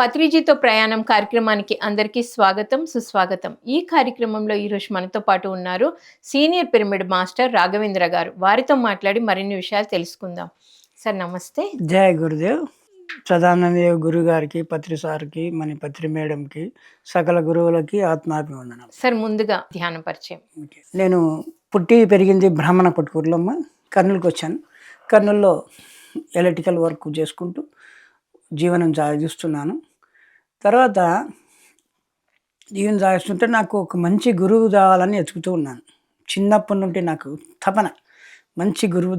పత్రిజీతో ప్రయాణం కార్యక్రమానికి అందరికీ స్వాగతం సుస్వాగతం. ఈ కార్యక్రమంలో ఈరోజు మనతో పాటు ఉన్నారు సీనియర్ పిరమిడ్ మాస్టర్ రాఘవేంద్ర గారు. వారితో మాట్లాడి మరిన్ని విషయాలు తెలుసుకుందాం. సార్ నమస్తే. జయ గురుదేవ్. సదానందదేవ్ గురువు గారికి పత్రి సార్కి మన పత్రి మేడంకి సకల గురువులకి ఆత్మాభివందనం. సార్ ముందుగా ధ్యాన పరిచయం. నేను పుట్టి పెరిగింది బ్రాహ్మణ పుట్టుకూరులో అమ్మ. కర్నూలుకి వచ్చాను. కర్నూలులో ఎలక్ట్రికల్ వర్క్ చేసుకుంటూ జీవనం సాగిస్తున్నాను. తర్వాత జీవనం సాగిస్తుంటే నాకు ఒక మంచి గురువు కావాలని వెతుకుతూ ఉన్నాను. చిన్నప్పటి నుండి నాకు తపన. మంచి గురువు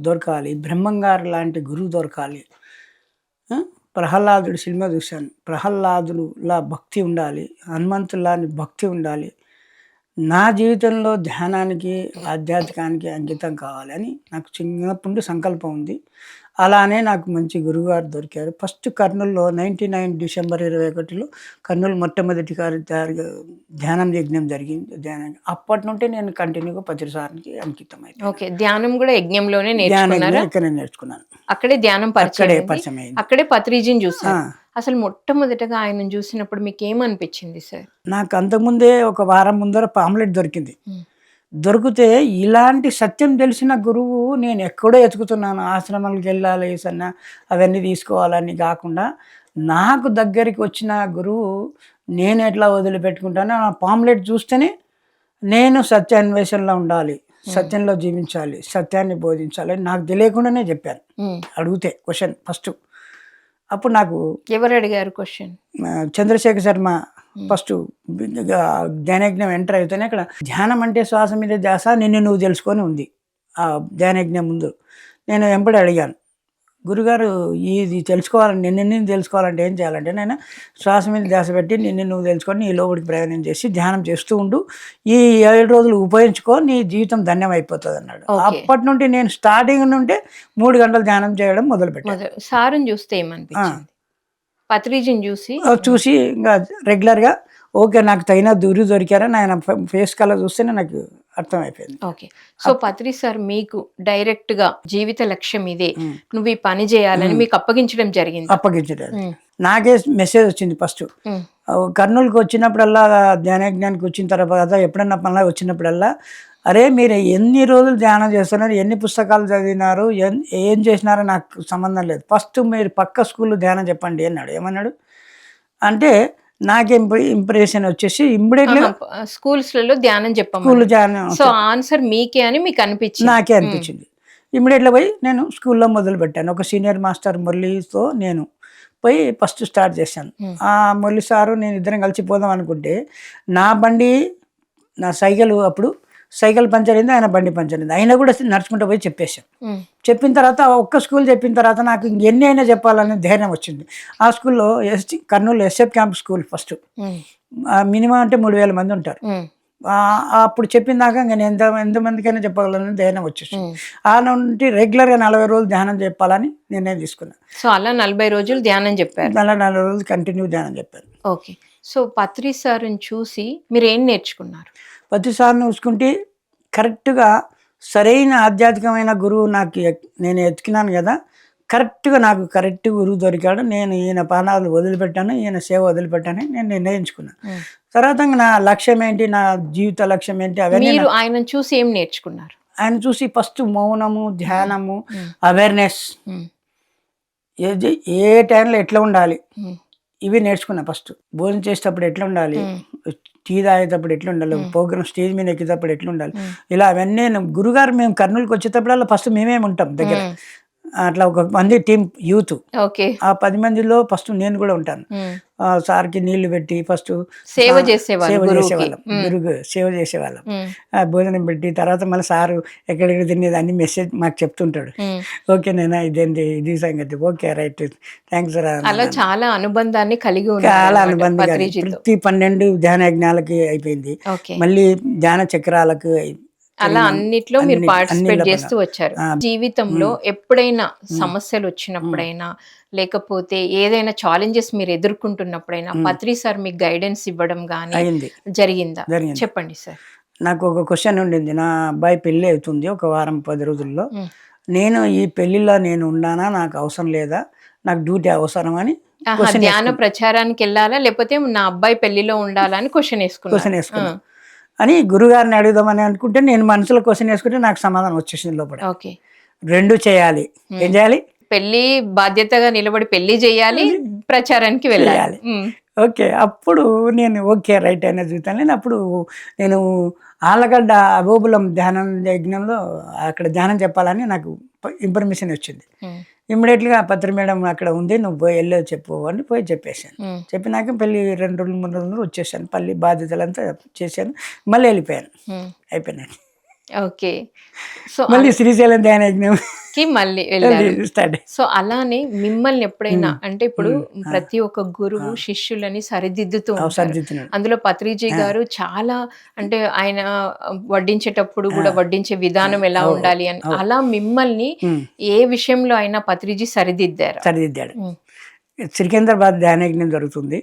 దొరకాలి. బ్రహ్మంగారు లాంటి గురువు దొరకాలి. ప్రహ్లాదుడు సినిమా చూశాను. ప్రహ్లాదులా భక్తి ఉండాలి. హనుమంతులాని భక్తి ఉండాలి. నా జీవితంలో ధ్యానానికి ఆధ్యాత్మికానికి అంకితం కావాలని నాకు చిన్నప్పటి నుండి సంకల్పం ఉంది. అలానే నాకు మంచి గురువుగారు దొరికారు. ఫస్ట్ కర్నూలులో నైంటీ నైన్ డిసెంబర్ ఇరవై ఒకటిలో కర్నూలు మొట్టమొదటి గారి ధ్యానం యజ్ఞం జరిగింది. ధ్యానం అప్పటి నుండి నేను కంటిన్యూగా పత్రిసారికి అంకితం అయింది ఓకే. ధ్యానం కూడా యజ్ఞంలోనే ధ్యానం ఇక్కడ నేర్చుకున్నాను. అక్కడే ధ్యానం పరిచయం. పరిచయం అక్కడే పత్రిజీని ఆ, చూసారు అసలు మొట్టమొదటగా ఆయన చూసినప్పుడు మీకు ఏమనిపించింది సార్? నాకు అంతకుముందే ఒక వారం ముందర పాంప్లెట్ దొరికింది. దొరికితే ఇలాంటి సత్యం తెలిసిన గురువు నేను ఎక్కడో ఎతుకుతున్నాను. ఆశ్రమాలకు వెళ్ళాలి సన్న అవన్నీ తీసుకోవాలని కాకుండా నాకు దగ్గరికి వచ్చిన గురువు నేను ఎట్లా వదిలిపెట్టుకుంటానో ఆ పాంప్లెట్ చూస్తేనే నేను సత్యాన్వేషణలో ఉండాలి సత్యంలో జీవించాలి సత్యాన్ని బోధించాలి అని నాకు తెలియకుండానే చెప్పాను. అడిగితే క్వశ్చన్ ఫస్ట్. అప్పుడు నాకు ఎవరు అడిగారు క్వశ్చన్? చంద్రశేఖర్ శర్మ ఫస్ట్ ధ్యానయజ్ఞం ఎంటర్ అయితేనే అక్కడ ధ్యానం అంటే శ్వాస మీద ధ్యాస నిన్ను నువ్వు తెలుసుకొని ఉంది. ఆ ధ్యానయజ్ఞం ముందు. నేను వెంబడి అడిగాను గురుగారు ఇది తెలుసుకోవాలని నిన్ను నేను తెలుసుకోవాలంటే ఏం చేయాలంటే నేను శ్వాస మీద ధ్యాస పెట్టి నిన్ను నువ్వు తెలుసుకొని నీ లోపలికి ప్రయాణం చేసి ధ్యానం చేస్తూ ఉండు. ఈ ఏడు రోజులు ఉపయోగించుకో నీ జీవితం ధన్యం అయిపోతుంది అన్నాడు. అప్పటి నుండి నేను స్టార్టింగ్ నుండి మూడు గంటలు ధ్యానం చేయడం మొదలుపెట్టాను. మొదలు సారుని చూస్తే ఏమనిపించింది? పత్రిజీని చూసి చూసి ఇంకా రెగ్యులర్గా ఓకే నాకు తగిన దూరి దొరికారని ఆయన ఫేస్ కలర్ చూస్తేనే నాకు అర్థమైపోయింది. ఓకే. సో పత్రి సార్ మీకు డైరెక్ట్గా జీవిత లక్ష్యం ఇదే. నువ్వు ఈ పని చేయాలని మీకు అప్పగించడం జరిగింది. అప్పగించడం. నాకే మెసేజ్ వచ్చింది ఫస్ట్. కర్నూలుకి వచ్చినప్పుడల్లా ధ్యానజ్ఞానికి వచ్చిన తర్వాత ఎప్పుడన్నా పనులు వచ్చినప్పుడల్లా అరే మీరు ఎన్ని రోజులు ధ్యానం చేస్తున్నారు? ఎన్ని పుస్తకాలు చదివినారు? ఏం చేసినారో నాకు సంబంధం లేదు. ఫస్ట్ మీరు పక్క స్కూల్లో ధ్యానం చెప్పండి అన్నాడు. ఏమన్నాడు? అంటే నాకు ఇంప్రెషన్ వచ్చేసి ఇమ్మీడియట్లీ స్కూల్స్లలో ధ్యానం చెప్పాము స్కూల్ ధ్యానం సో ఆన్సర్ మీకే అని మీకు అనిపించింది. నాకే అనిపించింది. ఇమ్మీడియట్గా పోయి నేను స్కూల్లో మొదలు పెట్టాను. ఒక సీనియర్ మాస్టర్ మురళితో నేను పోయి ఫస్ట్ స్టార్ట్ చేశాను. ఆ మురళి సారు నేను ఇద్దరం కలిసి పోదాం అనుకుంటే నా బండి నా సైకిల్ అప్పుడు సైకిల్ పంచర్ అయింది ఆయన బండి పంచర్ అయింది. అయినా కూడా నడుచుకుంటూ పోయి చెప్పేశాను ఉమ్, చెప్పిన తర్వాత ఒక్క స్కూల్ చెప్పిన తర్వాత నాకు ఎన్ని అయినా చెప్పాలనే ధైర్యం వచ్చింది. ఆ స్కూల్లో ST Kurnool SF camp school first. Minimum అంటే మూడు వేల మంది ఉంటారు. అప్పుడు చెప్పిన దాకా నేను ఎంత ఎంతమందికైనా చెప్పగలను ధైర్యం వచ్చేసి. ఆ నుండి రెగ్యులర్గా నలభై రోజులు ధ్యానం చెప్పాలని నిర్ణయం తీసుకున్నాను సో అలా నలభై రోజులు ధ్యానం చెప్పారు. అలా నలభై రోజులు కంటిన్యూ ధ్యానం చెప్పాను ఓకే. సో పత్రి సార్ని చూసి మీరు ఏం నేర్చుకున్నారు? ప్రతిసారి చూసుకుంటే కరెక్ట్గా సరైన ఆధ్యాత్మికమైన గురువు నాకు నేను ఎత్తుకున్నాను కదా కరెక్ట్గా నాకు కరెక్ట్ గురువు దొరికాడు. నేను ఈయన పానాలు వదిలిపెట్టాను ఈయన సేవ వదిలిపెట్టాను నేను నిర్ణయించుకున్నాను. తర్వాత నా లక్ష్యం ఏంటి నా జీవిత లక్ష్యం ఏంటి అవన్నీ ఆయన చూసి ఏం నేర్చుకున్నారు? ఆయన చూసి ఫస్ట్ మౌనము ధ్యానము అవేర్నెస్ ఏ టైంలో ఎట్లా ఉండాలి? ఇవి నేర్చుకున్నా ఫస్ట్. భోజనం చేసేటప్పుడు ఎట్లా ఉండాలి టీ తాగేటప్పుడు ఎట్లా ఉండాలి ప్రోగ్రామ్ స్టేజ్ మీద ఎక్కేటప్పుడు ఎట్లా ఉండాలి. ఇలా అవన్నీ నేను- గురుగారు మేము కర్నూలుకి వచ్చేటప్పుడల్లా ఫస్ట్ మేమే ఉంటాం దగ్గర. అట్లా ఒక మంది టీం యూత్. ఓకే. ఆ పది మందిలో ఫస్ట్ నేను కూడా ఉంటాను. ఉమ్. ఆ సార్కి నీళ్ళు పెట్టి ఫస్ట్ సేవ చేసేవాళ్ళు సేవ. చేసేవాళ్ళం. గురువు సేవ చేసేవాళ్ళం. భోజనం పెట్టి తర్వాత మళ్ళీ సారు ఎక్కడెక్కడ తినేది అన్ని మెసేజ్ మాకు చెప్తుంటాడు. ఓకే నేనా ఇదేంటి ఇది సంగతి. Okay right. థ్యాంక్స్ రా అలా చాలా అనుబంధాన్ని కలిగి చాలా పత్రిజీతో. ప్రతి పన్నెండు ధ్యాన యజ్ఞాలకి అయిపోయింది. మళ్ళీ ధ్యాన చక్రాలకు అలా అన్నిట్లో మీరు పార్టిసిపేట్ చేస్తూ వచ్చారు. జీవితంలో ఎప్పుడైనా సమస్యలు వచ్చినప్పుడైనా లేకపోతే ఏదైనా ఛాలెంజెస్ మీరు ఎదుర్కొంటున్నప్పుడైనా పత్రి సార్ మీకు గైడెన్స్ ఇవ్వడం గానీ అయింది. జరిగిందా? చెప్పండి సార్. నాకు ఒక క్వశ్చన్ ఉండింది. నా అబ్బాయి పెళ్ళి అవుతుంది ఒక వారం పది రోజుల్లో. నేను ఈ పెళ్ళిలో నేను ఉన్నానా? నాకు అవసరం లేదా? నాకు డ్యూటీ అవసరం అని క్వశ్చన్ ధ్యాన ప్రచారానికి వెళ్ళాలా? లేకపోతే నా అబ్బాయి పెళ్ళిలో ఉండాలా అని క్వశ్చన్ క్వశ్చన్ వేసుకున్నా. వేసుకున్నాను అని గురుగారిని అడుగుదామని అనుకుంటే నేను మనసులో క్వశ్చన్ వేసుకుంటే నాకు సమాధానం వచ్చేసింది లోపల. ఓకే. రెండు చేయాలి. ఏం చేయాలి? పెళ్ళి బాధ్యతగా నిలబడి పెళ్ళి చేయాలి ప్రచారానికి వెళ్ళాలి. ఓకే. అప్పుడు నేను ఓకే రైట్ అయిన జీవితం నేను అప్పుడు నేను ఆలగడ్డ అగోబులం ధ్యానం యజ్ఞంలో అక్కడ ధ్యానం చెప్పాలని నాకు ఇన్ఫర్మేషన్ వచ్చింది. ఇమ్మీడియట్గా పత్రి మేడం అక్కడ ఉంది నువ్వు పోయి వెళ్ళేది చెప్పు అని పోయి చెప్పేశాను. చెప్పినాక పెళ్ళి రెండు రోజులు మూడు రోజులు వచ్చేసాను. పల్లి బాధ్యతలంతా చేశాను. మళ్ళీ వెళ్ళిపోయాను. అయిపోయినాను ఓకే. సో మళ్ళీ శ్రీశైలం ధ్యాన యజ్ఞం కి మళ్ళీ వెళ్ళారు. సో అలానే మిమ్మల్ని ఎప్పుడైనా అంటే ఇప్పుడు ప్రతి ఒక్క గురువు శిష్యులని సరిదిద్దుతూ అందులో పత్రిజీ గారు చాలా అంటే ఆయన వడ్డించేటప్పుడు కూడా వడ్డించే విధానం ఎలా ఉండాలి అని అలా మిమ్మల్ని. ఏ విషయంలో అయినా పత్రిజీ సరిదిద్దారు? సరిదిద్దాడు. సికింద్రాబాద్ ధ్యాన యజ్ఞం జరుగుతుంది.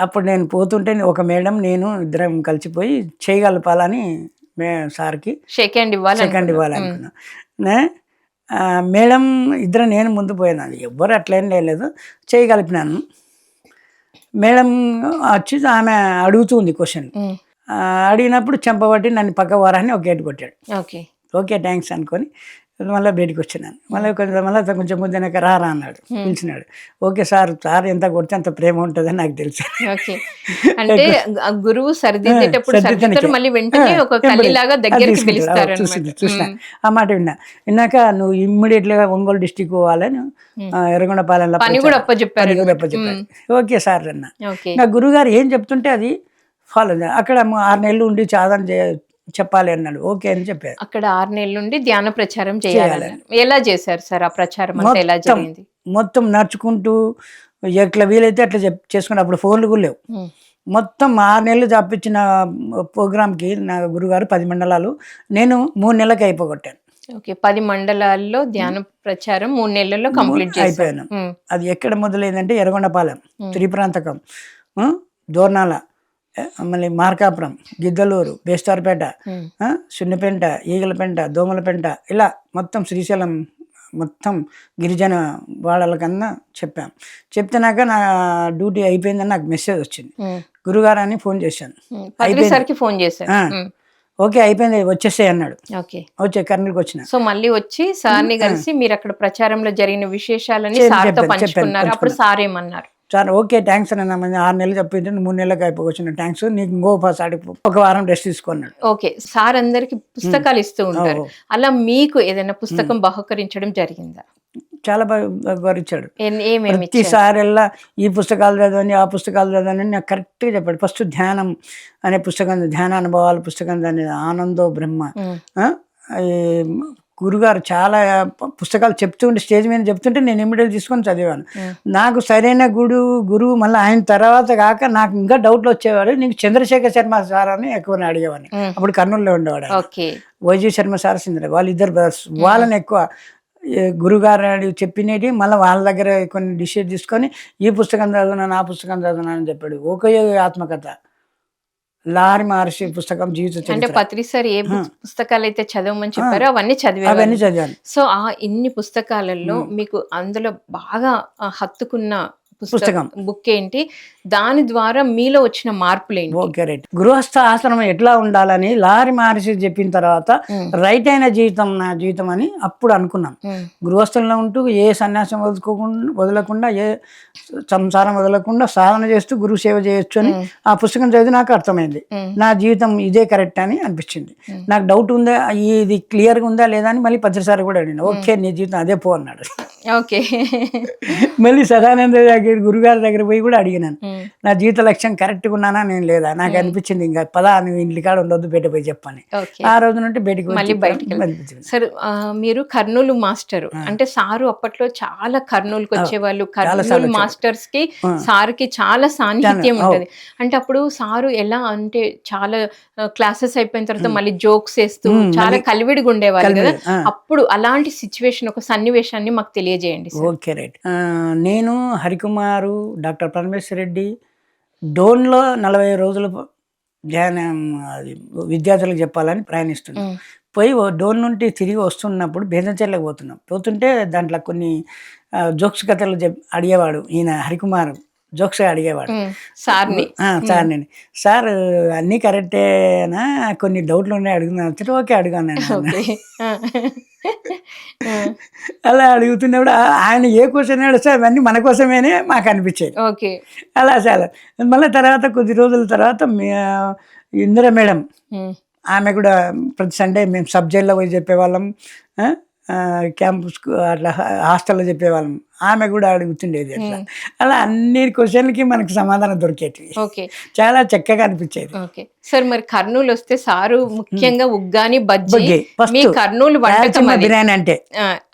అప్పుడు నేను పోతుంటే ఒక మేడం నేను ఇద్దరం కలిసిపోయి చేయగలపాలని మే సార్కి షేక్ హ్యాండ్ ఇవ్వాలి సెకండ్ ఇవ్వాలనుకున్నా. నే, ఆ, మేడం ఇద్దరు నేను ముందు పోయినాను. ఎవ్వరు అట్లేం లేదు చేయగలిపినాను మేడం వచ్చి ఆమె అడుగుతుంది క్వశ్చన్. ఉమ్, అడిగినప్పుడు చెంపబట్టి నన్ను పక్క వారాన్ని ఒక గేట్ కొట్టాడు. ఓకే ఓకే థ్యాంక్స్ అనుకొని మళ్ళీ బయటికి వచ్చినాను. మళ్ళీ కొంచెం మళ్ళీ కొంచెం కొంచెం రారా అన్నాడు పిలిచినాడు. ఓకే సార్ సార్ ఎంత కొడితే అంత ప్రేమ ఉంటుందని నాకు తెలుసు. అంటే ఆ గురువు సరిదిద్దేటప్పుడు మళ్ళీ వెంటనే ఒక దగ్గరికి. పిలుస్తారు చూసింది. చూసిన. ఆ మాట విన్నా. విన్నాక నువ్వు ఇమ్మీడియట్గా ఒంగోలు డిస్టిక్ పోవాలని ఎర్రగొండపాలెంలో పని కూడా అప్పచెప్పారు పని కూడా చెప్పారు ఓకే సార్ అన్న. నా గురుగారు ఏం చెప్తుంటే అది ఫాలో అక్కడ ఆరు నెలలు ఉండి సాధన చే- చెప్పాలి అన్నాడు. ఓకే అని చెప్పారు. అక్కడ ఆరు నెలల నుండి ధ్యాన ప్రచారం చేయాలన్నారు. ఎలా చేశారు సార్ ఆ ప్రచారం ఎలా మొత్తం జరిగింది? మొత్తం నడుచుకుంటూ ఎట్లా వీలైతే అట్లా చెప్ చేసుకుని అప్పుడు ఫోన్లు కూడా లేవు. మొత్తం ఆరు నెలలు తప్పించిన ప్రోగ్రామ్కి నా గురుగారు పది మండలాలు నేను మూడు నెలలకి అయిపోగొట్టాను. ఓకే పది మండలాల్లో ధ్యాన ప్రచారం మూడు నెలల్లో కంప్లీట్ అయిపోయాను. అది ఎక్కడ మొదలైందంటే ఎర్రగొండపాలెం త్రిప్రాంతకం దోర్నాల మళ్ళీ మార్కాపురం గిద్దలూరు బేస్తార్పేట సున్నిపెంట ఈగలపెంట దోమలపెంట ఇలా మొత్తం శ్రీశైలం మొత్తం గిరిజన వాళ్ళకన్నా చెప్పాం. చెప్తున్నాక నా డ్యూటీ అయిపోయిందని నాకు మెసేజ్ వచ్చింది. గురుగారు అని ఫోన్ చేశాను. ఫోన్. ఉమ్, ఓకే అయిపోయింది వచ్చేసాయి అన్నాడు. ఓకే. వచ్చే కర్నూలుకి వచ్చిన. సో మళ్ళీ వచ్చి సార్ని కలిసి మీరు అక్కడ ప్రచారంలో జరిగిన విశేషాలని సార్తో పంచుకున్నారు. అప్పుడు సార్ ఏమన్నారు? సార్ ఓకే థ్యాంక్స్ అని ఆరు నెలలు చెప్పింది మూడు నెలలకు అయిపోవచ్చిన థ్యాంక్స్ నీకు ఇంకో పాసాడి ఒక వారం రెస్ట్ తీసుకున్నాడు ఓకే సార్ అందరికి పుస్తకాలు ఇస్తూ ఉంటారు. అలా మీకు ఏదైనా పుస్తకం బహుకరించడం జరిగిందా? చాలా బాగా గౌరవించాడు? ప్రతిసారెల్లా ఈ పుస్తకాలు చదవని ఆ పుస్తకాలు చదవని నాకు కరెక్ట్గా చెప్పాడు. ఫస్ట్ ధ్యానం అనే పుస్తకం ధ్యాన అనుభవాల పుస్తకం దాని ఆనందో బ్రహ్మ. గురుగారు చాలా పుస్తకాలు చెప్తుంటే స్టేజ్ మీద చెప్తుంటే నేను ఇమ్మీడియట్ తీసుకొని చదివాను. నాకు సరైన గురువు గురువు మళ్ళీ ఆయన తర్వాత కాక నాకు ఇంకా డౌట్లు వచ్చేవాడు నీకు చంద్రశేఖర్ శర్మ సార్ అని ఎక్కువ అడిగేవాడిని. అప్పుడు కర్నూలులో ఉండేవాడు వైజీ శర్మ సార్ సిందర్ వాళ్ళిద్దరు బ్రదర్స్ వాళ్ళని ఎక్కువ గురుగారు అడిగి చెప్పినవి మళ్ళీ వాళ్ళ దగ్గర కొన్ని డిషెస్ తీసుకొని ఈ పుస్తకం చదువున్నాను ఆ పుస్తకం చదువున్నాను అని చెప్పాడు. ఒకే ఆత్మకథ. లారి మహర్షి పుస్తకం జీవిత అంటే పత్రి సార్ ఏ పుస్తకాలు అయితే చదవమని చెప్పారో అవన్నీ చదివేవారు అవన్నీ చదివాను సో ఆ ఇన్ని పుస్తకాలలో మీకు అందులో బాగా హత్తుకున్న పుస్తకం. బుక్ ఏంటి? దాని ద్వారా మీలో వచ్చిన మార్పులు ఏంటి ఓకే రైట్. గృహస్థ ఆశ్రమం ఎట్లా ఉండాలని లారి మహర్షి చెప్పిన తర్వాత రైట్ అయిన జీవితం నా జీవితం అని అప్పుడు అనుకున్నాం. ఉమ్, గృహస్థంలో ఉంటూ ఏ సన్యాసం వదులుకోకుండా వదలకుండా ఏ సంసారం వదలకుండా సాధన చేస్తూ గురువు సేవ చేయొచ్చు అని ఆ పుస్తకం చదివి నాకు అర్థమైంది. నా జీవితం ఇదే కరెక్ట్ అని అనిపించింది. నాకు డౌట్ ఉందా ఇది క్లియర్గా ఉందా లేదా అని మళ్ళీ పత్రిసారి కూడా అడిగిన ఓకే నీ జీవితం అదే పో అన్నాడు. ఓకే. మళ్ళీ సదానంద దగ్గర గురుగారి దగ్గర పోయి కూడా అడిగినాను. నా జీవిత లక్ష్యం కరెక్ట్గా ఉన్నానా నేను లేదా? నాకు అనిపించింది ఇంకా పదా నువ్వు ఇంటి కాడ ఉండొద్దు బయట పోయి చెప్పని. ఆ రోజు నుండి బయటకు మళ్ళీ బయటికి. సార్ మీరు కర్నూలు మాస్టర్. అంటే సారు అప్పట్లో చాలా కర్నూలుకి వచ్చేవాళ్ళు. కర్నూలు మాస్టర్స్కి సార్కి చాలా సాన్నిహిత్యం ఉంటది. అంటే అప్పుడు సారు ఎలా అంటే చాలా క్లాసెస్ అయిపోయిన తర్వాత మళ్ళీ జోక్స్ వేస్తూ చాలా కలివిడిగా ఉండేవాళ్ళు కదా. అప్పుడు అలాంటి సిచ్యువేషన్ ఒక సన్నివేశాన్ని మాకు తెలియజేయండి ఓకే రైట్. నేను హరికుమారు డాక్టర్ పరమేశ్వర రెడ్డి డోన్లో నలభై రోజులు ధ్యానం అది విద్యార్థులకు చెప్పాలని ప్రయాణిస్తున్నాం పోయి డోన్ నుండి తిరిగి వస్తున్నప్పుడు బేదంచెర్లకు పోతున్నాం. పోతుంటే దాంట్లో కొన్ని జోక్స్ కథలు చెప్ అడిగేవాడు ఈయన హరికుమార్. జోక్స్ అడిగేవాడు. సార్ని. ఆ, సార్ నేను సార్ అన్నీ కరెక్టేనా కొన్ని డౌట్లు ఉన్నాయి అడుగుతున్నాను అంటే ఓకే అడిగాను నేను ఓకే. ఆ. ఆ, అలా అడుగుతున్నప్పుడు ఆయన ఏ క్వశ్చన్ అడిస్తే అవన్నీ మన కోసమేనే మాకు అనిపించేది. ఓకే. అలా చాలా. మళ్ళీ తర్వాత కొద్ది రోజుల తర్వాత మే- ఇందిర మేడం ఆమె కూడా ప్రతి సండే మేము సబ్ జైల్లో పోయి చెప్పేవాళ్ళం ఆ, ఆ, క్యాంపస్ అట్లా హాస్టల్లో చెప్పేవాళ్ళం. ఆమె కూడా అడుగుతుండేది అట్లా. అలా అన్ని క్వశ్చన్లకి మనకు సమాధానం దొరికేటివి. ఓకే. చాలా చక్కగా అనిపించేది. ఓకే. సార్ మరి కర్నూలు వస్తే సారు ముఖ్యంగా ఉగ్గాని బజ్జీ మీ కర్నూలు వంటకం బిర్యానీ అంటే.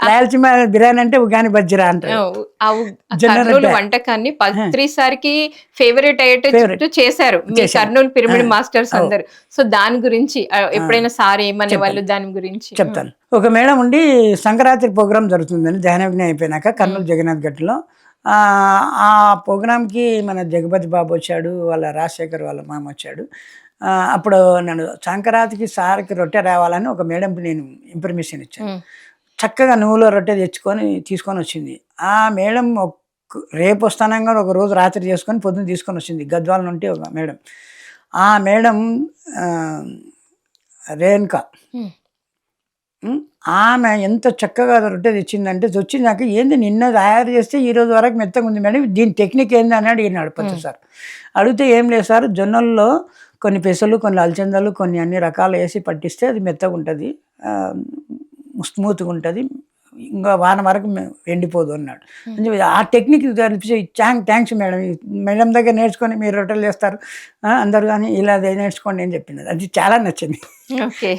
రాయలసీమ బిర్యానీ అంటే ఉగాని బజ్జిరా అంటారు. కర్నూలు. వంటకాన్ని పత్రిసారికి ఫేవరెట్ అయ్యేటట్టు చేశారు. మీ కర్నూలు పిరమిడ్ మాస్టర్స్ అందరు. సో దాని గురించి ఎప్పుడైనా సార్ ఏమనే వాళ్ళు దాని గురించి? చెప్తాను. ఒక మేడం ఉండి సంక్రాంతి ప్రోగ్రామ్ జరుగుతుందని ధ్యానజ్ఞ అయిపోయినాక కర్నూలు జగన్నాథ్ గట్లో ఆ ప్రోగ్రామ్కి మన జగపతి బాబు వచ్చాడు వాళ్ళ రాజశేఖర్ వాళ్ళ మామ వచ్చాడు. అప్పుడు నన్ను సంక్రాంతికి సార్కి రొట్టె రావాలని ఒక మేడంకి నేను ఇన్ఫర్మేషన్ ఇచ్చాను. చక్కగా నువ్వుల రొట్టె తెచ్చుకొని తీసుకొని వచ్చింది. ఆ మేడం రేపు వస్తానంగా ఒక రోజు రాత్రి చేసుకొని పొద్దున్న తీసుకొని వచ్చింది. గద్వాల నుండి ఒక మేడం. ఆ మేడం రేణుక. ఆమె ఎంత చక్కగా రొట్టె తెచ్చిందంటే వచ్చిందాక ఏంది నిన్న తయారు చేస్తే ఈ రోజు వరకు మెత్తగా ఉంది మేడం దీని టెక్నిక్ ఏంది అని అడిగినాడు పచ్చ సార్. అడిగితే ఏం లేదు సార్ జొన్నల్లో కొన్ని పెసలు కొన్ని అలచందలు కొన్ని అన్ని రకాలు వేసి పట్టిస్తే అది మెత్తగా ఉంటుంది స్మూత్గా ఉంటుంది ఇంకా వారం వరకు ఎండిపోదు అన్నాడు. అని ఆ టెక్నిక్ తెలిసి థ్యాంక్ థ్యాంక్స్ మేడం మేడం దగ్గర నేర్చుకొని మీరు రొట్టెలు చేస్తారు అందరు కానీ ఇలా నేర్చుకోండి అని చెప్పింది అది చాలా నచ్చింది. ఓకే.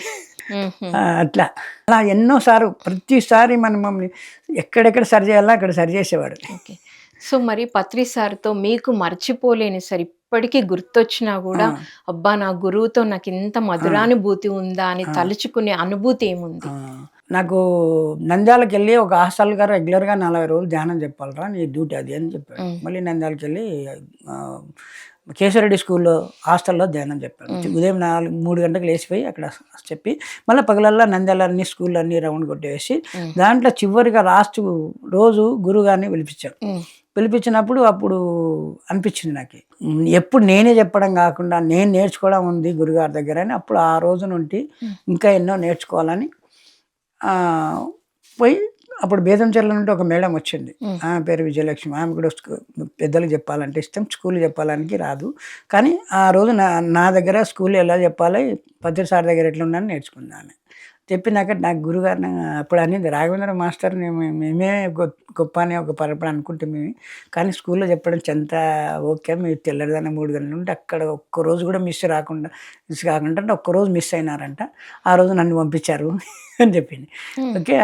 అట్లా. అలా ఎన్నోసార్లు ప్రతిసారి మనం మమ్మల్ని ఎక్కడెక్కడ సరి చేయాలో అక్కడ సరి చేసేవాడు. సో మరి పత్రి సార్తో మీకు మర్చిపోలేని సార్ ఇప్పటికీ గుర్తొచ్చినా కూడా అబ్బా నా గురువుతో నాకు ఇంత మధురానుభూతి ఉందా అని తలుచుకునే అనుభూతి ఏముంది? నాకు నంద్యాలకు వెళ్ళి ఒక హాస్టల్ గారు రెగ్యులర్గా నలభై రోజులు ధ్యానం చెప్పాలరా నీ డ్యూటీ అది అని చెప్పాడు. మళ్ళీ నంద్యాలకు వెళ్ళి కేశవరెడ్డి స్కూల్లో హాస్టల్లో ధ్యానం చెప్పాను ఉదయం నాలుగు మూడు గంటలకు లేచిపోయి అక్కడ చెప్పి మళ్ళీ పగలల్లా నంద్యాల అన్ని స్కూల్ అన్ని రౌండ్ కొట్టేసి దాంట్లో చివరిగా లాస్ట్ రోజు గురుగారిని పిలిపించాడు. ఉమ్, పిలిపించినప్పుడు అప్పుడు అనిపించింది నాకు. ఎప్పుడు నేనే చెప్పడం కాకుండా నేను నేర్చుకోవడం ఉంది గురుగారి దగ్గర అని అప్పుడు ఆ రోజు నుండి ఇంకా ఎన్నో నేర్చుకోవాలని పోయి అప్పుడు బేదంచెర్ల నుండి ఒక మేడం వచ్చింది. ఆమె పేరు విజయలక్ష్మి. ఆమె కూడా పెద్దలకు చెప్పాలంటే ఇష్టం స్కూల్ చెప్పాలని రాదు. కానీ ఆ రోజు నా నా దగ్గర స్కూల్ ఎలా చెప్పాలి పద్దెనిమిది సార్ దగ్గర ఎట్లా ఉందని నేర్చుకున్నాను చెప్పినాక నాకు గురుగారు అప్పుడు అనేది రాఘవేంద్ర మాస్టర్ మేము- గొప్ప అని ఒక పరపడ అనుకుంటే మేము. కానీ స్కూల్లో చెప్పడం చెంత ఓకే మీరు తెల్లడిదాన మూడు గంటల నుండి అక్కడ ఒక్క రోజు కూడా మిస్ రాకుండా మిస్ కాకుండా అంటే ఒక్క రోజు మిస్ అయినారంట. ఆ రోజు నన్ను పంపించారు అని చెప్పింది. ఓకే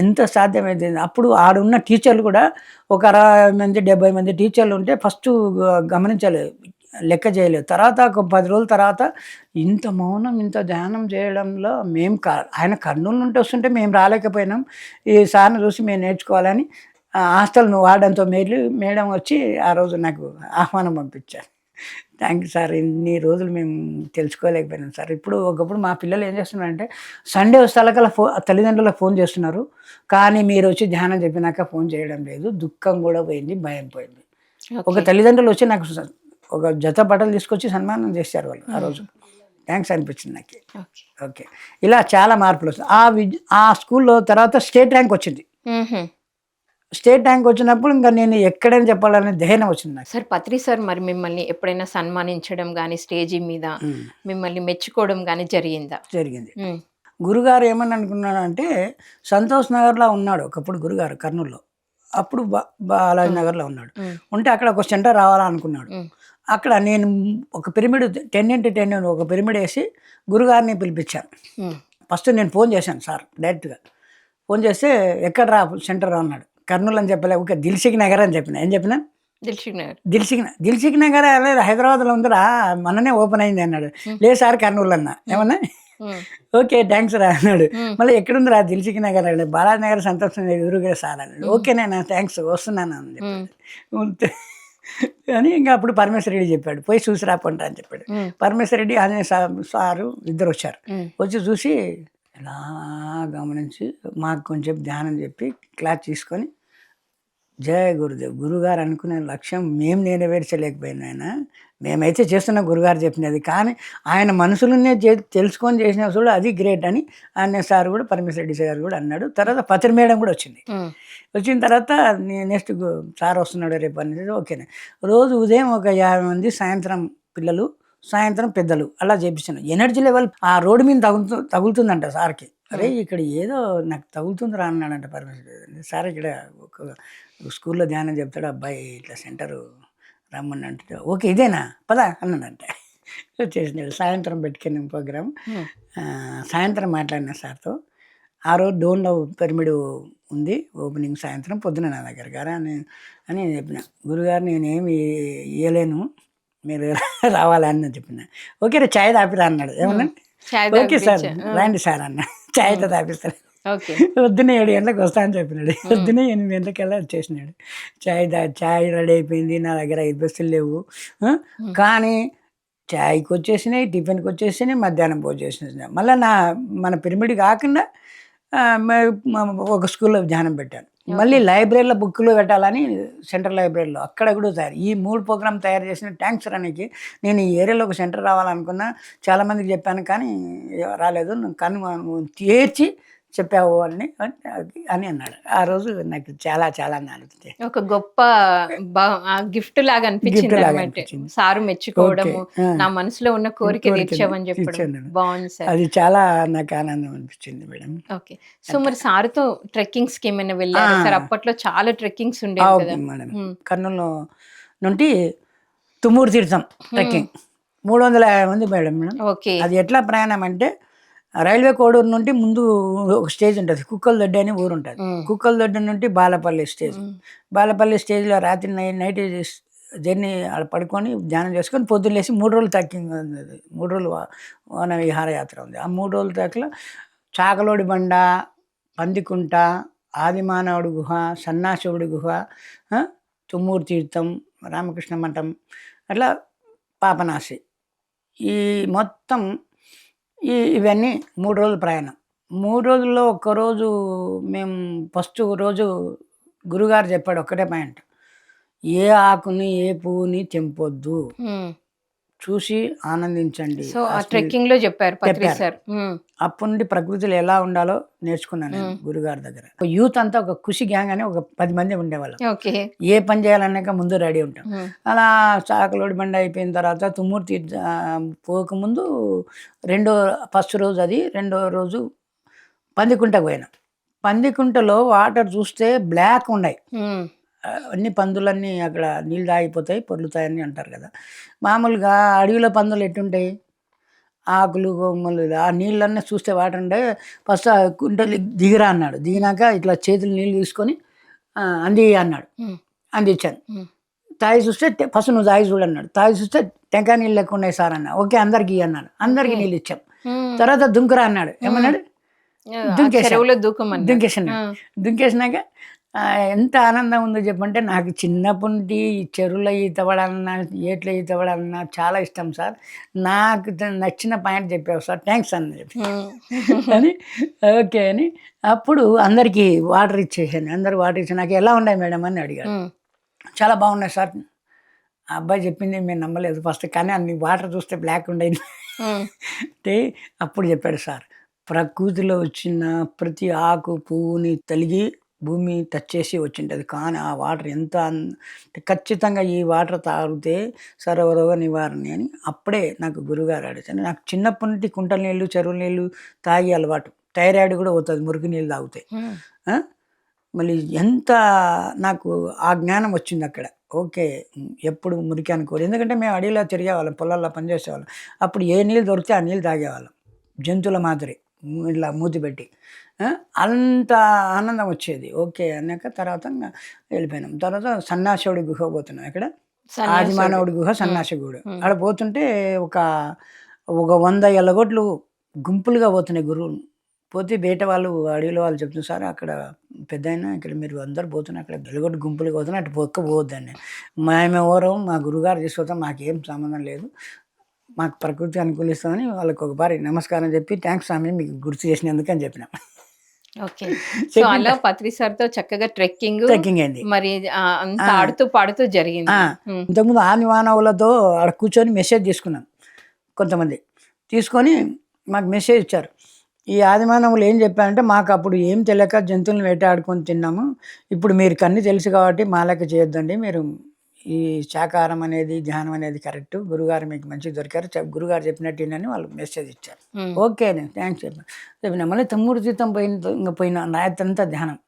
ఎంత సాధ్యమైతే అప్పుడు ఆడున్న టీచర్లు కూడా ఒక అరవై మంది డెబ్బై మంది టీచర్లు ఉంటే ఫస్ట్ గమనించాలి. లెక్క చేయలేదు. తర్వాత ఒక పది రోజుల తర్వాత ఇంత మౌనం ఇంత ధ్యానం చేయడంలో మేము క ఆయన కర్నూలు నుండి వస్తుంటే మేము రాలేకపోయినాం. ఈ సార్ని చూసి మేము నేర్చుకోవాలని హాస్టల్ వార్డెన్తో మేలు మేడం వచ్చి ఆ రోజు నాకు ఆహ్వానం పంపించారు. థ్యాంక్ యూ సార్ ఇన్ని రోజులు మేము తెలుసుకోలేకపోయినాం సార్. ఇప్పుడు ఒకప్పుడు మా పిల్లలు ఏం చేస్తున్నారంటే సండే వస్తాలకల్లా ఫో తల్లిదండ్రులకు ఫోన్ చేస్తున్నారు. కానీ మీరు వచ్చి ధ్యానం చెప్పినాక ఫోన్ చేయడం లేదు. దుఃఖం కూడా పోయింది భయం పోయింది. ఒక తల్లిదండ్రులు వచ్చి నాకు ఒక జత బట్టలు తీసుకొచ్చి సన్మానం చేశారు వాళ్ళు ఆ రోజు. థ్యాంక్స్ అనిపించింది నాకు. ఓకే. ఇలా చాలా మార్పులు వస్తాయి ఆ విద్య ఆ స్కూల్లో తర్వాత స్టేట్ ర్యాంక్ వచ్చింది. స్టేట్ ర్యాంక్ వచ్చినప్పుడు ఇంకా నేను ఎక్కడైనా చెప్పాలనే ధైర్యం వచ్చింది నాకు. సార్ పత్రి సార్ మరి మిమ్మల్ని ఎప్పుడైనా సన్మానించడం కానీ స్టేజీ మీద మిమ్మల్ని మెచ్చుకోవడం కానీ జరిగిందా? జరిగింది. గురుగారు ఏమని అనుకున్నాడంటే సంతోష్ నగర్లో ఉన్నాడు ఒకప్పుడు గురుగారు కర్నూలులో. అప్పుడు బా- బాలాజీ నగర్లో ఉన్నాడు. ఉంటే అక్కడ ఒక సెంటర్ రావాలనుకున్నాడు. అక్కడ నేను ఒక పిరమిడ్ టెన్ ఇంటూ టెన్ ఒక పిరమిడ్ వేసి గురుగారిని పిలిపించాను. ఫస్ట్ నేను ఫోన్ చేశాను సార్ డైరెక్ట్గా. ఫోన్ చేస్తే ఎక్కడ రా సెంటర్ అన్నాడు. కర్నూలు అని చెప్పలే ఒక దిల్సిక్ నగర్ అని చెప్పిన. ఏం చెప్పిన? దిల్షుక్ నగర్. దిల్సిక్ దిల్సిక్ నగర్ లేదు హైదరాబాద్లో ఉందిరా మననే ఓపెన్ అయింది అన్నాడు. లేదు సార్ కర్నూలు అన్న. ఏమన్నా. ఓకే థ్యాంక్స్ రా అన్నాడు. మళ్ళీ ఎక్కడుంది రా దిల్సిక్ నగర్ బాలాజీ నగర్ సంతోషం ఎదురుగా సార్ అన్నాడు. ఓకే నేను థ్యాంక్స్ వస్తున్నాను అని చెప్పాడు. ఉంటే- అని ఇంకా అప్పుడు పరమేశ్వర రెడ్డి చెప్పాడు పోయి చూసి రాపంట అని చెప్పాడు. పరమేశ్వర రెడ్డి ఆంజనేయ సారు ఇద్దరు వచ్చారు. వచ్చి చూసి ఇలా గమనించి మాకు కొంచెం ధ్యానం చెప్పి క్లాస్ తీసుకొని జయ గురుదేవ్ గురుగారు అనుకునే లక్ష్యం మేము నెరవేర్చలేకపోయినా మేమైతే చేస్తున్న గురుగారు చెప్పినది. కానీ ఆయన మనసులోనే చే- తెలుసుకొని చేసిన చూడు అది గ్రేట్ అని ఆయన సార్ కూడా పరమేశ్వర రెడ్డి సార్ కూడా అన్నాడు. తర్వాత పత్రి మేడం కూడా వచ్చింది. వచ్చిన తర్వాత నెక్స్ట్ సార్ వస్తున్నాడు రేపు అనేది ఓకేనే. రోజు ఉదయం ఒక యాభై మంది సాయంత్రం పిల్లలు సాయంత్రం పెద్దలు అలా చేపిస్తున్నాను ఎనర్జీ లెవెల్ ఆ రోడ్డు మీద తగులుతూ తగులుతుందంట సార్కి. అరే ఇక్కడ ఏదో నాకు తగులుతుందిరా అన్నాడంట పరమేశ్వర సార్ ఇక్కడ ఒక స్కూల్లో ధ్యానం చెప్తాడు. అబ్బాయి ఇట్లా సెంటరు రమ్మని అంటే ఓకే ఇదేనా? పదా అన్నాడంట. వచ్చేసినాడు. సాయంత్రం పెట్టుకున్న ప్రోగ్రామ్. సాయంత్రం మాట్లాడిన సార్తో. ఆ రోజు డోన్లో పిరమిడ్ ఉంది ఓపెనింగ్ సాయంత్రం పొద్దున నా దగ్గర గారు అని అని నేను చెప్పిన. గురుగారు నేనేమి ఇయ్యలేను మీరు రావాలని నేను చెప్పిన. ఓకే రే ఛాయ్ తాపిరా అన్నాడు. ఏమన్నా? Okay sir. రండి సార్ అన్న. ఛాయ్తో తాపిస్తాను. ఓకే పొద్దున్న ఏడు గంటలకు వస్తా అని చెప్పినాడు. పొద్దున్న ఎనిమిది గంటలకల్లా వచ్చేసినాడు. చాయ్ దా చాయ్ రెడీ అయిపోయింది నా దగ్గర ఐదు బస్సులు లేవు? కానీ చాయ్కి వచ్చేసినాయి టిఫిన్కి వచ్చేసినాయి మధ్యాహ్నం భోజనం మళ్ళీ నా మన పిరమిడ్ కాకుండా ఒక స్కూల్లో ధ్యానం పెట్టాను. మళ్ళీ లైబ్రరీలో బుక్లు పెట్టాలని సెంట్రల్ లైబ్రరీలో అక్కడ కూడా తయారు. ఈ మూడు ప్రోగ్రామ్ తయారు చేసిన ట్యాంక్స్ రానికి నేను ఈ ఏరియాలో ఒక సెంటర్ రావాలనుకున్నా చాలామందికి చెప్పాను కానీ రాలేదు. కానీ తీర్చి చెప్పావు అని అని అన్నాడు. ఆ రోజు నాకు చాలా చాలా నాలుగు ఒక గొప్ప గిఫ్ట్ లాగా అనిపించింది. సారు మెచ్చుకోవడము. నా మనసులో ఉన్న కోరిక చెప్పడం. తీర్చాను. బాగుంది సార్. అది చాలా నాకు ఆనందం అనిపించింది మేడం. ఓకే. సో మరి సార్తో ట్రెక్కింగ్స్కి ఏమైనా వెళ్ళారు. సార్ అప్పట్లో చాలా ట్రెక్కింగ్స్ ఉండేవి కదా. మేడం. కర్నూలు నుండి తుమ్మూరు తీర్థం ట్రెక్కింగ్. మూడు వందల యాభై మంది మేడం మేడం. ఓకే. అది ఎట్లా ప్రయాణం అంటే రైల్వే కోడూరు నుండి ముందు ఒక స్టేజ్ ఉంటుంది కుక్కల దొడ్డి అని ఊరు ఉంటుంది. కుక్కల దొడ్డి నుండి బాలపల్లి స్టేజ్. బాలపల్లి స్టేజ్లో రాత్రి నైట్ నైట్ జర్నీ ఆడ పడుకొని ధ్యానం చేసుకొని పొద్దున్న లేసి మూడు రోజులు అది. మూడు రోజులు వన విహారయాత్ర ఉంది ఆ మూడు రోజుల ట్రెక్లో చాకలోడి బండ పందికుంట ఆదిమానవుడి గుహ సన్నాశివుడి గుహ తుమ్మూరు తీర్థం రామకృష్ణ మఠం అట్లా పాపనాశి ఈ మొత్తం ఈ ఇవన్నీ మూడు రోజుల ప్రయాణం. మూడు రోజుల్లో ఒక్కరోజు మేము ఫస్ట్ రోజు గురుగారు చెప్పాడు ఒక్కటే పాయింట్. ఏ ఆకుని ఏ పువ్వుని తెంపొద్దు. చూసి ఆనందించండి. సో ఆ ట్రెక్కింగ్లో చెప్పారు. సార్. అప్పటి నుండి ప్రకృతిలో ఎలా ఉండాలో నేర్చుకున్నాను నేను గురుగారి దగ్గర. యూత్ అంతా ఒక ఖుషి గ్యాంగ్ అని ఒక పది మంది ఉండేవాళ్ళం. ఓకే. ఏ పని చేయాలన్నాక ముందు రెడీ ఉంటాం. అలా చాకలోడి బండి అయిపోయిన తర్వాత తుమ్మూరు తీర్థ పోకముందు రెండో ఫస్ట్ రోజు అది రెండో రోజు పందికుంటకు పోయినాం. పందికుంటలో వాటర్ చూస్తే బ్లాక్ ఉన్నాయి. అన్ని పందులన్నీ అక్కడ నీళ్ళు తాగిపోతాయి పొర్లుతాయని అంటారు కదా. మామూలుగా అడవిలో పందులు ఎట్టుంటాయి? ఆకులు కొమ్మలు ఆ నీళ్ళన్నీ చూస్తే వాటర్ ఉంటే ఫస్ట్ కుంటలు దిగిరా అన్నాడు. దిగినాక ఇట్లా చేతులు నీళ్ళు తీసుకొని అంది అన్నాడు. అందించాను. తాగి చూస్తే ఫస్ట్ నువ్వు తాగి చూడన్నాడు తాగి చూస్తే టెంకాయ నీళ్ళు ఉన్నాయి సార్ అన్న ఓకే అందరికి అన్నాడు. అందరికి నీళ్ళు ఇచ్చాం. తర్వాత దుంకురా అన్నాడు. ఏమన్నాడు? దూకమని దుంకేసినాడు దుంకేసినాక ఎంత ఆనందం ఉందో చెప్పంటే నాకు చిన్నప్పటి నుండి ఈ చెరువులో ఈత పడాలన్నా ఏట్లో ఈత పడాలన్నా చాలా ఇష్టం సార్. నాకు నచ్చిన పాయింట్ చెప్పావు సార్. థ్యాంక్స్ అన్న చెప్పి. అని ఓకే అని. అప్పుడు అందరికీ వాటర్ ఇచ్చేసాను. అందరు వాటర్ ఇచ్చి నాకు ఎలా ఉన్నాయి మేడం అని అడిగాడు. చాలా బాగున్నాయి సార్. అబ్బాయి చెప్పింది మేము నమ్మలేదు ఫస్ట్ కానీ అన్ని వాటర్ చూస్తే బ్లాక్ ఉండేది. అంటే అప్పుడు చెప్పాడు సార్ ప్రకృతిలో వచ్చిన ప్రతి ఆకు పువ్వుని తలిగి భూమి టచ్ చేసి వచ్చింటుంది కానీ ఆ వాటర్ ఎంత ఖచ్చితంగా ఈ వాటర్ తాగితే సర్వరోగ నివారణ అని అప్పుడే నాకు గురుగారు అడిగారు నాకు చిన్నప్పటి నుండి కుంటల నీళ్ళు చెరువు నీళ్ళు తాగి అలవాటు. థైరాయిడ్ కూడా పోతుంది మురికి నీళ్ళు తాగితే? మళ్ళీ ఎంత నాకు ఆ జ్ఞానం వచ్చింది అక్కడ. ఓకే ఎప్పుడు మురికి అనుకోరు ఎందుకంటే మేము అడవిలో తిరిగేవాళ్ళం పొలాల్లో పనిచేసేవాళ్ళం. అప్పుడు ఏ నీళ్ళు దొరికితే ఆ నీళ్ళు తాగేవాళ్ళం. జంతువుల మాదిరి. ఇలా మూతి పెట్టి. అంత ఆనందం వచ్చేది. ఓకే అన్నాక తర్వాత వెళ్ళిపోయినాం. తర్వాత సన్నాసుడి గుహ పోతున్నాం ఇక్కడ ఆదిమానవుడి గుహ సన్నాసి గుడి. ఆడ పోతుంటే ఒక ఒక వంద ఎల్లగొట్లు గుంపులుగా పోతున్నాయి గురువులు పోతే బయట వాళ్ళు అడవిలో వాళ్ళు చెప్తున్నారు సార్ అక్కడ పెద్ద అయినా ఇక్కడ మీరు అందరు పోతున్నారు అక్కడ ఎల్లగొట్టు గుంపులుగా పోతున్నారు అటు పొక్క పోవద్దండి మేము ఎవరో మా గురుగారు తీసుకొస్తాం మాకేం సంబంధం లేదు. మాకు ప్రకృతి అనుకూలిస్తుందని వాళ్ళకి ఒకసారి నమస్కారం చెప్పి థ్యాంక్స్ స్వామి మీకు గుర్తు చేసినందుకు అని చెప్పినాం. ఓకే. సో అలా పత్రి సార్తో చక్కగా ట్రెక్కింగ్ ట్రెక్కింగ్ అయింది మరి అంత. ఆడుతూ పాడుతూ జరిగింది. ఇంతకుముందు ఆది మానవులతో ఆడ కూర్చొని మెసేజ్ తీసుకున్నాం కొంతమంది. తీసుకొని మాకు మెసేజ్ ఇచ్చారు. ఈ ఆది మానవులు ఏం చెప్పారంటే మాకు అప్పుడు ఏం తెలియక జంతువులను వేటాడుకొని తిన్నాము. ఇప్పుడు మీరు కన్ని తెలుసు కాబట్టి మా లెక్క చేయొద్దండి. మీరు ఈ శాకాహారం అనేది ధ్యానం అనేది కరెక్ట్. గురుగారు మీకు మంచిగా దొరికారు. గురుగారు చెప్పినట్టు అని వాళ్ళు మెసేజ్ ఇచ్చారు. ఓకే నేను థ్యాంక్స్ చెప్పాను చెప్పిన మళ్ళీ తమ్ముడు జీతం పోయిన ఇంకా పోయిన రాత్రంతా ధ్యానం.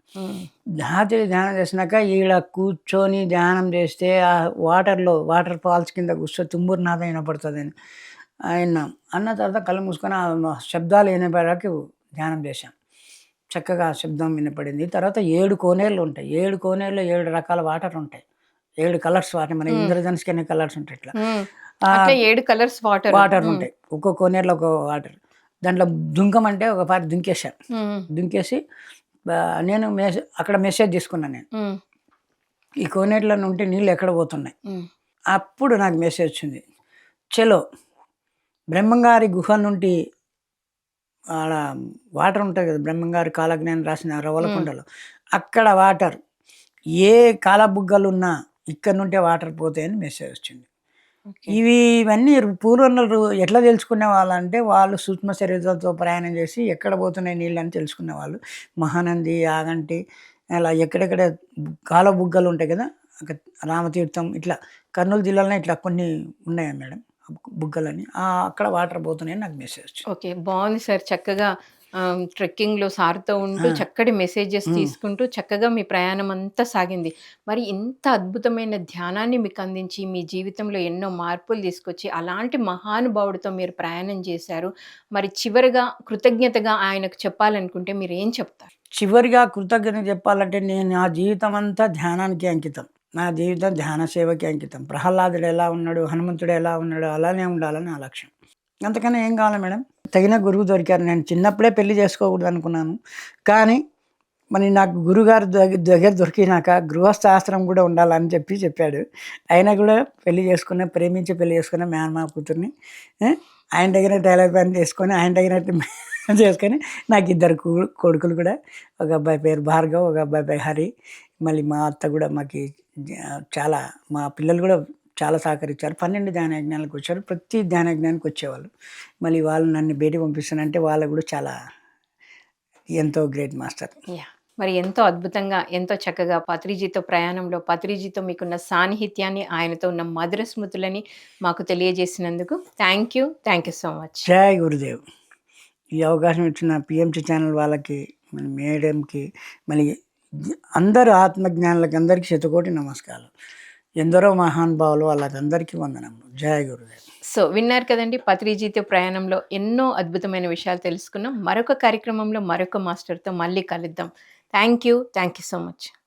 రాత్రి ధ్యానం చేసినాక ఈడ కూర్చొని ధ్యానం చేస్తే ఆ వాటర్లో వాటర్ ఫాల్స్ కింద కూర్చో తుమ్మూరు నాద వినపడుతుందని ఆయన అన్న తర్వాత కళ్ళు మూసుకొని ఆ శబ్దాలు వినపడకి ధ్యానం చేశాం. చక్కగా శబ్దం వినపడింది. తర్వాత ఏడు కోనేళ్ళు ఉంటాయి. ఏడు కోనేళ్ళు ఏడు రకాల వాటర్ ఉంటాయి. ఏడు కలర్స్ వాటర్ మన ఇంద్రధనుసుకి ఎన్ని కలర్స్ ఉంటాయి ఇట్లా. ఏడు కలర్స్ వాటర్ వాటర్ ఉంటాయి. ఒక్కో కోనేరులో ఒక వాటర్. దాంట్లో దుంకం అంటే ఒక పారి దుంకేశాను దుంకేసి నేను మెసేజ్ అక్కడ మెసేజ్ తీసుకున్నాను నేను. ఈ కోనేరులో ఉంటే నీళ్ళు ఎక్కడ పోతున్నాయి? అప్పుడు నాకు మెసేజ్ వచ్చింది. చలో బ్రహ్మంగారి గుహ నుండి ఆడ వాటర్ ఉంటుంది కదా బ్రహ్మంగారి కాలజ్ఞానం రాసిన రవలకొండలో అక్కడ వాటర్ ఏ కాలబుగ్గలు ఉన్నా ఇక్కడ నుండే వాటర్ పోతాయని మెసేజ్ వచ్చింది. ఇవి ఇవన్నీ పూర్వన్నలు ఎట్లా తెలుసుకునే వాళ్ళంటే వాళ్ళు సూక్ష్మ శరీరాలతో ప్రయాణం చేసి ఎక్కడ పోతున్నాయి నీళ్ళు అని తెలుసుకునే వాళ్ళు. మహానంది యాగంటి అలా ఎక్కడెక్కడ కాల బుగ్గలు ఉంటాయి కదా అక్కడ రామతీర్థం ఇట్లా కర్నూలు జిల్లాలో ఇట్లా కొన్ని ఉన్నాయి మేడం బుగ్గలని అక్కడ వాటర్ పోతున్నాయని నాకు మెసేజ్ ఓకే బాగుంది సార్ చక్కగా ట్రెక్కింగ్లో సార్తో ఉంటూ. చక్కటి మెసేజెస్. తీసుకుంటూ చక్కగా మీ ప్రయాణం అంతా సాగింది. మరి ఇంత అద్భుతమైన ధ్యానాన్ని మీకు అందించి మీ జీవితంలో ఎన్నో మార్పులు తీసుకొచ్చి అలాంటి మహానుభావుడితో మీరు ప్రయాణం చేశారు. మరి చివరిగా కృతజ్ఞతగా ఆయనకు చెప్పాలనుకుంటే మీరు ఏం చెప్తారు? చివరిగా కృతజ్ఞత చెప్పాలంటే నేను నా జీవితం అంతా ధ్యానానికి అంకితం. నా జీవితం ధ్యాన సేవకి అంకితం. ప్రహ్లాదుడు ఎలా ఉన్నాడు? హనుమంతుడు ఎలా ఉన్నాడు? అలానే ఉండాలని నా లక్ష్యం. అంతకన్నా ఏం కావాలి మేడం? తగిన గురువు దొరికారు. నేను చిన్నప్పుడే పెళ్ళి చేసుకోకూడదు అనుకున్నాను. కానీ మరి నాకు గురుగారు దగ్గర దగ్గర దొరికినాక గృహస్థాస్త్రం కూడా ఉండాలని చెప్పి చెప్పాడు. అయినా కూడా పెళ్ళి చేసుకున్న ప్రేమించి పెళ్ళి చేసుకున్న మేనమా కూతుర్ని ఆయన దగ్గర టైలర్ పని చేసుకొని ఆయన దగ్గర చేసుకొని నాకు ఇద్దరు కొడుకులు కూడా ఒక అబ్బాయి పేరు భార్గవ్ ఒక అబ్బాయి పేరు హరి. మళ్ళీ మా అత్త కూడా మాకు చాలా మా పిల్లలు కూడా చాలా సహకరించారు. పన్నెండు ధ్యాన యజ్ఞాలకు వచ్చారు. ప్రతి ధ్యాన యజ్ఞానికి వచ్చేవాళ్ళు. మళ్ళీ వాళ్ళు నన్ను బయట పంపిస్తానంటే వాళ్ళు కూడా చాలా ఎంతో గ్రేట్ మాస్టర్. యా. మరి ఎంతో అద్భుతంగా ఎంతో చక్కగా పత్రిజీతో ప్రయాణంలో పత్రిజీతో మీకున్న సాన్నిహిత్యాన్ని ఆయనతో ఉన్న మధుర స్మృతులని మాకు తెలియజేసినందుకు thank you thank you so much. జై గురుదేవ్. ఈ అవకాశం ఇచ్చిన పిఎంసి ఛానల్ వాళ్ళకి మన మేడంకి మళ్ళీ అందరు ఆత్మజ్ఞానులకి అందరికీ శతకోటి నమస్కారాలు. ఎందరో మహానుభావులు వాళ్ళకందరికీ వందనము జయ గురుదేవ్. సో విన్నారు కదండి పత్రిజీతో ప్రయాణంలో ఎన్నో అద్భుతమైన విషయాలు తెలుసుకున్నాం. మరొక కార్యక్రమంలో మరొక మాస్టర్తో మళ్ళీ కలుద్దాం. Thank you. Thank you so much.